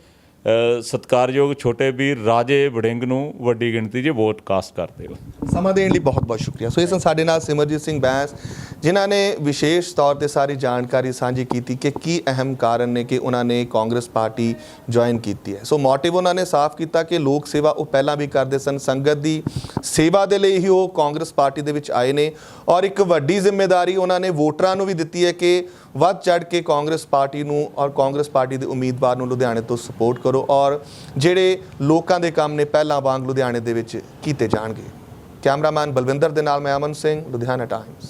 ਅ, ਸਤਿਕਾਰਯੋਗ ਛੋਟੇ ਵੀਰ ਰਾਜੇ ਵੜਿੰਗ ਨੂੰ ਵੱਡੀ ਗਿਣਤੀ 'ਚ ਵੋਟ ਕਾਸਟ ਕਰਦੇ ਹੋ ਸਮਾਂ ਦੇਣ ਲਈ ਬਹੁਤ ਬਹੁਤ ਸ਼ੁਕਰੀਆ। ਸੋ ਇਸ ਸਨ ਸਾਡੇ ਨਾਲ ਸਿਮਰਜੀਤ ਸਿੰਘ ਬੈਂਸ ਜਿਨ੍ਹਾਂ ਨੇ ਵਿਸ਼ੇਸ਼ ਤੌਰ ਤੇ ਸਾਰੀ ਜਾਣਕਾਰੀ ਸਾਂਝੀ ਕੀਤੀ ਕਿ ਕੀ ਅਹਿਮ ਕਾਰਨ ਨੇ ਕਿ ਉਹਨਾਂ ਨੇ ਕਾਂਗਰਸ ਪਾਰਟੀ ਜੁਆਇਨ ਕੀਤੀ ਹੈ। ਸੋ ਮੋਟਿਵ ਉਹਨਾਂ ਨੇ ਸਾਫ਼ ਕੀਤਾ ਕਿ ਲੋਕ ਸੇਵਾ ਉਹ ਪਹਿਲਾਂ ਵੀ ਕਰਦੇ ਸਨ। ਸੰਗਤ ਦੀ ਸੇਵਾ ਦੇ ਲਈ ਹੀ ਉਹ ਕਾਂਗਰਸ ਪਾਰਟੀ ਦੇ ਵਿੱਚ ਆਏ ਨੇ ਔਰ ਇੱਕ ਵੱਡੀ ਜ਼ਿੰਮੇਵਾਰੀ ਉਹਨਾਂ ਨੇ ਵੋਟਰਾਂ ਨੂੰ ਵੀ ਦਿੱਤੀ ਹੈ ਕਿ ਵੱਧ ਚੜ ਕੇ ਕਾਂਗਰਸ ਪਾਰਟੀ ਨੂੰ ਔਰ ਕਾਂਗਰਸ ਪਾਰਟੀ ਦੇ ਉਮੀਦਵਾਰ ਨੂੰ ਲੁਧਿਆਣੇ ਤੋਂ ਸਪੋਰਟ ਕਰੋ ਔਰ ਜਿਹੜੇ ਲੋਕਾਂ ਦੇ ਕੰਮ ਨੇ ਪਹਿਲਾਂ ਵਾਂਗ ਲੁਧਿਆਣੇ ਦੇ ਵਿੱਚ ਕੀਤੇ ਜਾਣਗੇ। ਕੈਮਰਾਮੈਨ ਬਲਵਿੰਦਰ ਦੇ ਨਾਲ ਮੈਂ ਅਮਨ ਸਿੰਘ, ਲੁਧਿਆਣਾ ਟਾਈਮਸ